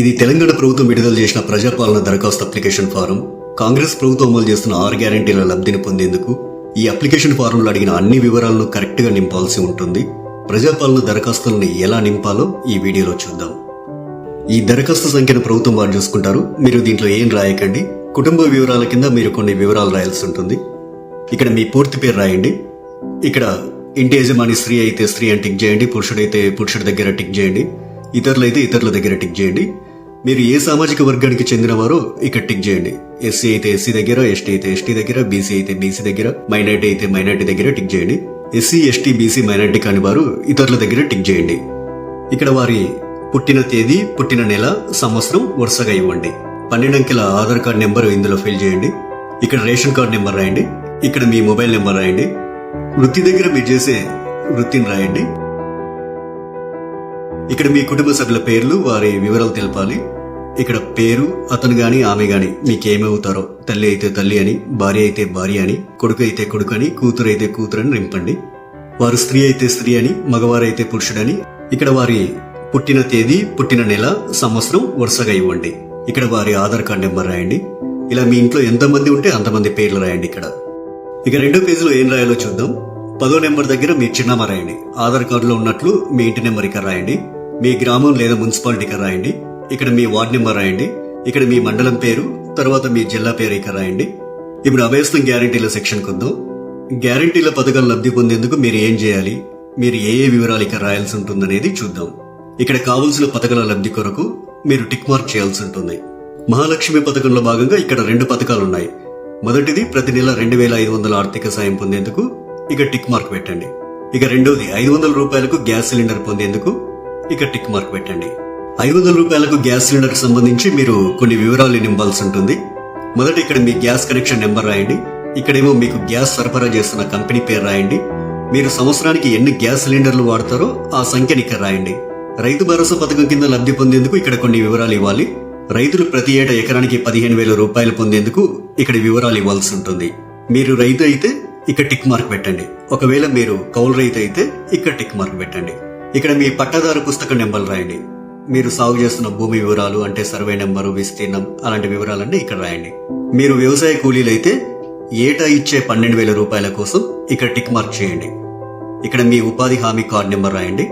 ఇది తెలంగాణ ప్రభుత్వం విడుదల చేసిన ప్రజాపాలన దరఖాస్తు అప్లికేషన్ ఫారం. కాంగ్రెస్ ప్రభుత్వం అమలు చేస్తున్న ఆరు గ్యారంటీల లబ్ధిని పొందేందుకు ఈ అప్లికేషన్ ఫారంలో అడిగిన అన్ని వివరాలను కరెక్ట్గా నింపాల్సి ఉంటుంది. ప్రజాపాలన దరఖాస్తులను ఎలా నింపాలో ఈ వీడియోలో చూద్దాం. ఈ దరఖాస్తు సంఖ్యను ప్రభుత్వం వారు చూసుకుంటారు. మీరు దీంట్లో ఏం రాయకండి. కుటుంబ వివరాల కింద మీరు కొన్ని వివరాలు రాయాల్సి ఉంటుంది. ఇక్కడ మీ పూర్తి పేరు రాయండి. ఇక్కడ ఇంటి యజమాని స్త్రీ అయితే స్త్రీ అని టిక్ చేయండి. పురుషుడైతే పురుషుడి దగ్గర టిక్ చేయండి. ఇతరులైతే ఇతరుల దగ్గర టిక్ చేయండి. మీరు ఏ సామాజిక వర్గానికి చెందినవారో ఇక్కడ టిక్ చేయండి. ఎస్సీ అయితే ఎస్సీ దగ్గర ఎస్టీ అయితే ఎస్టీ దగ్గర బీసీ అయితే బీసీ దగ్గర మైనార్టీ అయితే మైనార్టీ దగ్గర టిక్ చేయండి. ఎస్సీ ఎస్టీ బీసీ మైనార్టీ కాని వారు ఇతరుల దగ్గర టిక్ చేయండి. ఇక్కడ వారి పుట్టిన తేదీ పుట్టిన నెల సంవత్సరం వరుసగా ఇవ్వండి. పన్నెండు అంకెల ఆధార్ కార్డ్ నెంబర్ ఇందులో ఫిల్ చేయండి. ఇక్కడ రేషన్ కార్డ్ నెంబర్ రాయండి. ఇక్కడ మీ మొబైల్ నెంబర్ రాయండి. వృత్తి దగ్గర మీరు చేసే వృత్తిని రాయండి. ఇక్కడ మీ కుటుంబ సభ్యుల పేర్లు వారి వివరాలు తెలపాలి. ఇక్కడ పేరు అతను గాని ఆమె గాని మీకేమవుతారో తల్లి అయితే తల్లి అని భార్య అయితే భార్య అని కొడుకు అయితే కొడుకు అని కూతురు అయితే కూతురు అని నింపండి. వారు స్త్రీ అయితే స్త్రీ అని మగవారైతే పురుషుడని ఇక్కడ వారి పుట్టిన తేదీ పుట్టిన నెల సంవత్సరం వరుసగా ఇవ్వండి. ఇక్కడ వారి ఆధార్ కార్డ్ నెంబర్ రాయండి. ఇలా మీ ఇంట్లో ఎంతమంది ఉంటే అంతమంది పేర్లు రాయండి ఇక్కడ. ఇక రెండో పేజీలో ఏం రాయాలో చూద్దాం. పదో నెంబర్ దగ్గర మీ చిరునామా రాయండి. ఆధార్ కార్డులో ఉన్నట్లు మీ ఇంటి నెంబర్ ఇక్కడ రాయండి. మీ గ్రామం లేదా మున్సిపాలిటీకి రాయండి. ఇక్కడ మీ వార్డ్ నెంబర్ రాయండి. ఇక్కడ మీ మండలం పేరు తర్వాత మీ జిల్లా పేరు ఇక్కడ రాయండి. ఇప్పుడు అభయస్థం గ్యారంటీల సెక్షన్ వద్దాం. గ్యారంటీల పథకం లబ్ధి పొందేందుకు మీరు ఏం చేయాలి? మీరు ఏ ఏ వివరాలు ఇక్కడ రాయాల్సి ఉంటుందనేది చూద్దాం. ఇక్కడ కావలసిన పథకాల లబ్ధి కొరకు మీరు టిక్ మార్క్ చేయాల్సి ఉంటుంది. మహాలక్ష్మి పథకంలో భాగంగా ఇక్కడ రెండు పథకాలు ఉన్నాయి. మొదటిది ప్రతి నెల రెండు వేల ఐదు వందల ఆర్థిక సాయం పొందేందుకు ఇక టిక్ మార్క్ పెట్టండి. ఇక రెండోది ఐదు వందల రూపాయలకు గ్యాస్ సిలిండర్ పొందేందుకు ఇక టిక్ మార్క్ పెట్టండి. ఐదు వందల రూపాయలకు గ్యాస్ సిలిండర్ సంబంధించి మీరు కొన్ని వివరాలు నింపాల్సి ఉంటుంది. మొదట ఇక్కడ మీ గ్యాస్ కనెక్షన్ నెంబర్ రాయండి. ఇక్కడేమో మీకు గ్యాస్ సరఫరా చేస్తున్న కంపెనీ పేరు రాయండి. మీరు సంవత్సరానికి ఎన్ని గ్యాస్ సిలిండర్లు వాడతారో ఆ సంఖ్యని ఇక్కడ రాయండి. రైతు భరోసా పథకం కింద లబ్ధి పొందేందుకు ఇక్కడ కొన్ని వివరాలు ఇవ్వాలి. రైతులు ప్రతి ఏటా ఎకరానికి పదిహేను వేల రూపాయలు పొందేందుకు ఇక్కడ వివరాలు ఇవ్వాల్సి ఉంటుంది. మీరు రైతు అయితే ఇక్కడ టిక్ మార్క్ పెట్టండి. ఒకవేళ మీరు కౌలు రైతు అయితే ఇక్కడ టిక్ మార్క్ పెట్టండి. ఇక్కడ మీ పట్టాదారు పుస్తక నెంబర్ రాయండి. మీరు సాగు చేస్తున్న భూమి వివరాలు అంటే సర్వే నెంబరు విస్తీర్ణం అలాంటి వివరాలన్నీ ఇక్కడ రాయండి. మీరు వ్యవసాయ కూలీలైతే ఏటా ఇచ్చే పన్నెండు వేల రూపాయల కోసం ఇక్కడ టిక్ మార్క్ చేయండి. ఇక్కడ మీ ఉపాధి హామీ కార్డు నెంబర్ రాయండి.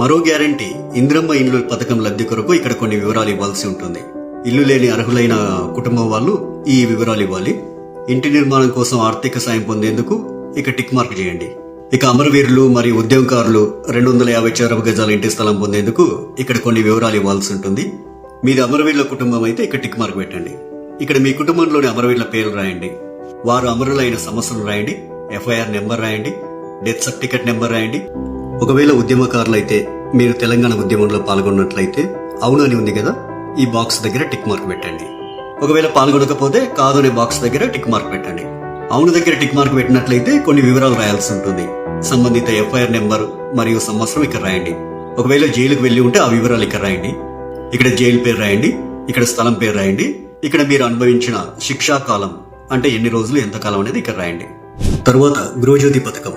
మరో గ్యారంటీ ఇంద్రమ్మ ఇల్లు పథకం లబ్ధి కొరకు ఇక్కడ కొన్ని వివరాలు ఇవ్వాల్సి ఉంటుంది. ఇల్లు లేని అర్హులైన కుటుంబం వాళ్ళు ఈ వివరాలు ఇవ్వాలి. ఇంటి నిర్మాణం కోసం ఆర్థిక సాయం పొందేందుకు ఇక టిక్ మార్క్ చేయండి. ఇక అమరవీరులు మరియు ఉద్యమకారులు రెండు వందల యాభై చదరపు గజాల ఇంటి స్థలం పొందేందుకు ఇక్కడ కొన్ని వివరాలు ఇవ్వాల్సి ఉంటుంది. మీది అమరవీరుల కుటుంబం అయితే ఇక్కడ టిక్ మార్క్ పెట్టండి. ఇక్కడ మీ కుటుంబంలోని అమరవీరుల పేర్లు రాయండి. వారు అమరులైన సమస్యలు రాయండి. ఎఫ్ఐఆర్ నెంబర్ రాయండి. డెత్ సర్టిఫికెట్ నెంబర్ రాయండి. ఒకవేళ ఉద్యమకారులైతే మీరు తెలంగాణ ఉద్యమంలో పాల్గొన్నట్లయితే అవును అని ఉంది కదా? ఈ బాక్స్ దగ్గర టిక్ మార్క్ పెట్టండి. ఒకవేళ పాల్గొనకపోతే కాదు అనే బాక్స్ దగ్గర టిక్ మార్క్ పెట్టండి. అవును దగ్గర టిక్ మార్క్ పెట్టినట్లయితే కొన్ని వివరాలు రాయాల్సి ఉంటుంది. సంబంధిత ఎఫ్ఐఆర్ నెంబర్ మరియు సంవత్సరం ఇక్కడ రాయండి. ఒకవేళ జైలుకు వెళ్ళి ఉంటే ఆ వివరాలు ఇక్కడ రాయండి. ఇక్కడ జైలు పేరు రాయండి. ఇక్కడ స్థలం పేరు రాయండి. ఇక్కడ మీరు అనుభవించిన శిక్షా కాలం అంటే ఎన్ని రోజులు ఎంత కాలం అనేది ఇక్కడ రాయండి. తరువాత గృహజ్యోతి పథకం.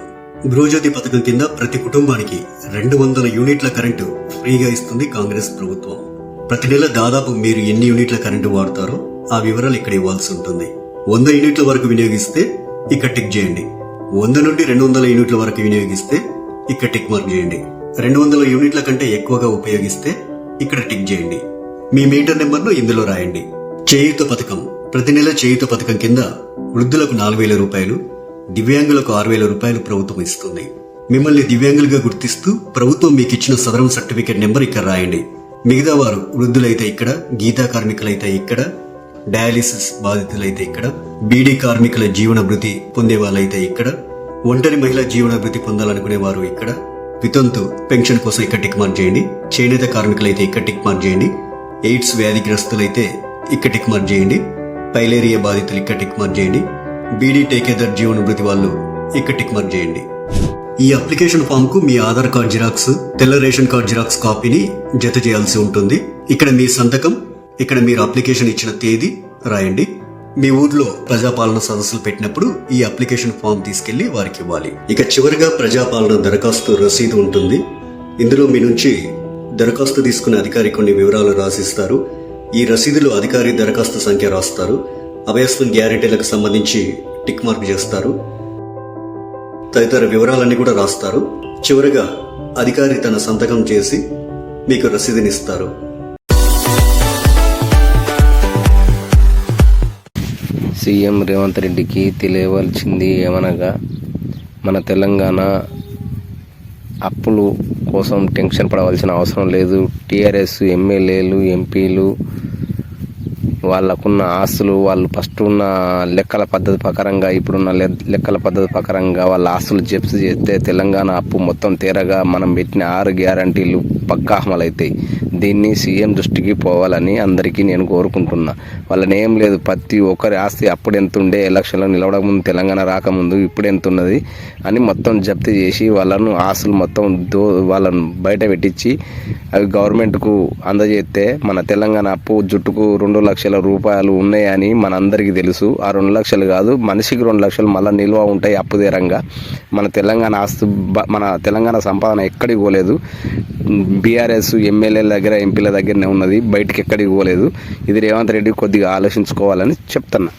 గృహజ్యోతి పథకం కింద ప్రతి కుటుంబానికి రెండు వందల యూనిట్ల కరెంటు ఫ్రీగా ఇస్తుంది కాంగ్రెస్ ప్రభుత్వం. ప్రతి నెల దాదాపు మీరు ఎన్ని యూనిట్ల కరెంటు వాడతారో ఆ వివరాలు ఇక్కడ ఇవ్వాల్సి ఉంటుంది. వంద యూనిట్ల వరకు వినియోగిస్తే ఇక్కడ టిక్ చేయండి. వంద నుండి రెండు వందల యూనిట్ల వరకు వినియోగిస్తే ఇక్కడ టిక్ మార్క్ చేయండి. రెండు వందల యూనిట్ల కంటే ఎక్కువగా ఉపయోగిస్తే ఇక్కడ టిక్ చేయండి. మీ మీటర్ నెంబర్ను ఇందులో రాయండి. చేయుత పథకం. ప్రతి నెల చేయుత పథకం కింద వృద్ధులకు నాలుగు వేల రూపాయలు దివ్యాంగులకు ఆరు వేల రూపాయలు ప్రభుత్వం ఇస్తుంది. మిమ్మల్ని దివ్యాంగులుగా గుర్తిస్తూ ప్రభుత్వం మీకు ఇచ్చిన సదరం సర్టిఫికేట్ నెంబర్ ఇక్కడ రాయండి. మిగతా వారు వృద్ధులైతే ఇక్కడ గీతా కార్మికులైతే ఇక్కడ డయాలిసిస్ బాధితులైతే ఇక్కడ బీడీ కార్మికుల జీవన భృతి పొందే వాళ్ళైతే ఇక్కడ ఒంటరి మహిళ జీవనాభివృద్ధి పొందాలనుకునే వారు ఇక్కడ. వితంతు పెన్షన్ కోసం ఇక్కడ టిక్ మార్క్ చేయండి. చేనేత కార్మికులైతే ఇక్కడ టిక్ మార్క్ చేయండి. ఎయిడ్స్ వ్యాధిగ్రస్తులైతే ఇక్కడ టిక్ మార్క్ చేయండి. పైలేరియా బాధితులు ఇక్కడ టిక్ మార్క్ చేయండి. బీడీ టేకేదర్ జీవనభృతి వాళ్ళు ఇక్కడ టిక్ మార్క్ చేయండి. ఈ అప్లికేషన్ ఫామ్కు మీ ఆధార్ కార్డ్ జిరాక్స్ తెల్ల రేషన్ కార్డ్ జిరాక్స్ కాపీని జత చేయాల్సి ఉంటుంది. ఇక్కడ మీ సంతకం ఇక్కడ మీరు అప్లికేషన్ ఇచ్చిన తేదీ రాయండి. మీ ఊర్లో ప్రజాపాలన సదస్సులు పెట్టినప్పుడు ఈ అప్లికేషన్ ఫామ్ తీసుకెళ్ళి వారికి ఇవ్వాలి. ఇక చివరిగా ప్రజాపాలన దరఖాస్తు రసీదు ఉంటుంది. ఇందులో మీ నుంచి దరఖాస్తు తీసుకునే అధికారి కొన్ని వివరాలు రాసిస్తారు. ఈ రసీదులో అధికారి దరఖాస్తు సంఖ్య రాస్తారు. అభయస్థం గ్యారెంటీలకు సంబంధించి టిక్ మార్క్ చేస్తారు. తదితర వివరాలన్నీ కూడా రాస్తారు. చివరగా అధికారి తన సంతకం చేసి మీకు రసీదునిస్తారు సీఎం రేవంత్ రెడ్డికి తెలియవలసింది ఏమనగా మన తెలంగాణ అప్పులు కోసం టెన్షన్ పడవలసిన అవసరం లేదు. టీఆర్ఎస్ ఎమ్మెల్యేలు ఎంపీలు వాళ్ళకున్న ఆస్తులు వాళ్ళు ఫస్ట్ ఉన్న లెక్కల పద్ధతి ప్రకారంగా ఇప్పుడున్న లె- లెక్కల పద్ధతి ప్రకారంగా వాళ్ళ ఆస్తులు జప్తు చేస్తే తెలంగాణ అప్పు మొత్తం తీరగా మనం పెట్టిన ఆరు గ్యారంటీలు పక్కా అమలవుతాయి దీన్ని సీఎం దృష్టికి పోవాలని అందరికీ నేను కోరుకుంటున్నా. వాళ్ళని ఏం లేదు ప్రతి ఒక్కరి ఆస్తి అప్పుడు ఎంత ఉండే ఎలక్షన్లో నిలవడం ముందు తెలంగాణ రాకముందు ఇప్పుడు ఎంత ఉన్నది అని మొత్తం జప్తు చేసి వాళ్ళను ఆస్తులు మొత్తం దో వాళ్ళను బయట పెట్టించి అవి గవర్నమెంట్కు అందజేస్తే మన తెలంగాణ అప్పు జుట్టుకు రెండు లక్షల రూపాయలు ఉన్నాయని మనందరికీ తెలుసు. ఆ రెండు లక్షలు కాదు మనిషికి రెండు లక్షలు మళ్ళీ నిల్వ ఉంటాయి అప్పు తీరంగా. మన తెలంగాణ ఆస్తు మన తెలంగాణ సంపాదన ఎక్కడికి పోలేదు. బీఆర్ఎస్ ఎమ్మెల్యేల దగ్గర ఎంపీల దగ్గరనే ఉన్నది బయటికి ఎక్కడికి పోలేదు. ఇది రేవంత్ రెడ్డి కొద్దిగా ఆలోచించుకోవాలని చెప్తున్నా.